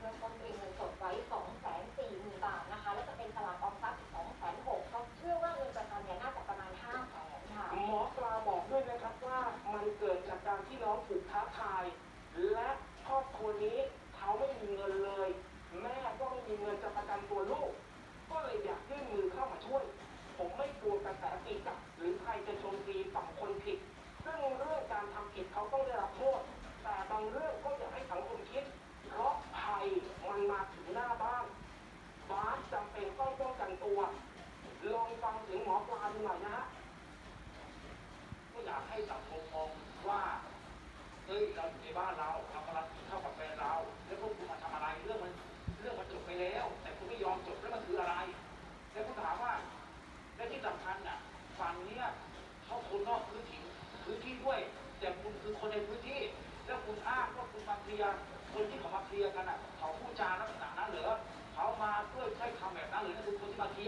เงินต้นเป็นเงินสดไว้2 4 0 0 0 0 บาทนะคะ แล้วจะเป็นสลากออมทรัพย์อีก2 6 0 0เขาเชื่อว่าเงินประกันเนี่ยน่าจะประมาณ 5 0 0 0 0ค่ะ หมอปลาบอกด้วยนะครับว่ามันเกิดจากการที่น้องถูกท้าทาย และครอบครัวนี้เขาไม่มีเงินเลย แม่ก็ไม่มีเงินจะประกันตัวลูก ก็เลยอยากยื่นมือเข้ามาช่วย ผมไม่กลัวกระแสตีกับ หรือใครจะชมตีฝั่งคนผิด ซึ่งเรื่องการทำผิดเขาต้องได้รับโทษ แต่บางเรื่อง เป็ต้องป้องกันตัว ลองฟังเสียงหมอปลาดูหน่อยนะฮะก็อยากให้สังคมมองว่าเอ้ยเราอยู่ในบ้านเรา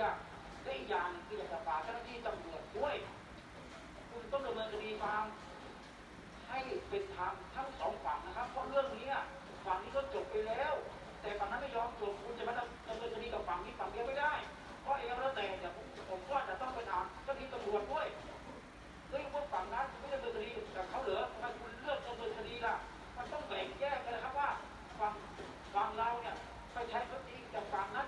ยากได้ยานที่จะฝากเจ้าหน้าที่ตำรวจด้วย คุณต้องดำเนินคดีตามให้เป็นธรรมทั้งสองฝั่งนะครับ เพราะเรื่องนี้ฝั่งนี้ก็จบไปแล้ว แต่ฝั่งนั้นไม่ยอมจบคุณจะมาดำเนินคดีกับฝั่งนี้ฝั่งเดียวไม่ได้ เพราะเองแล้วแต่เดี๋ยวผมก็จะต้องไปถามเจ้าหน้าที่ตำรวจด้วยเฮ้ยพวกฝั่งนั้นไม่ดำเนินคดีกับเขาเหรอทำไมคุณเลือกดำเนินคดีล่ะ มันต้องแบ่งแยกกันนะครับว่าฝั่งฝั่งเราเนี่ยไปใช้คดีแกับฝั่งนั้น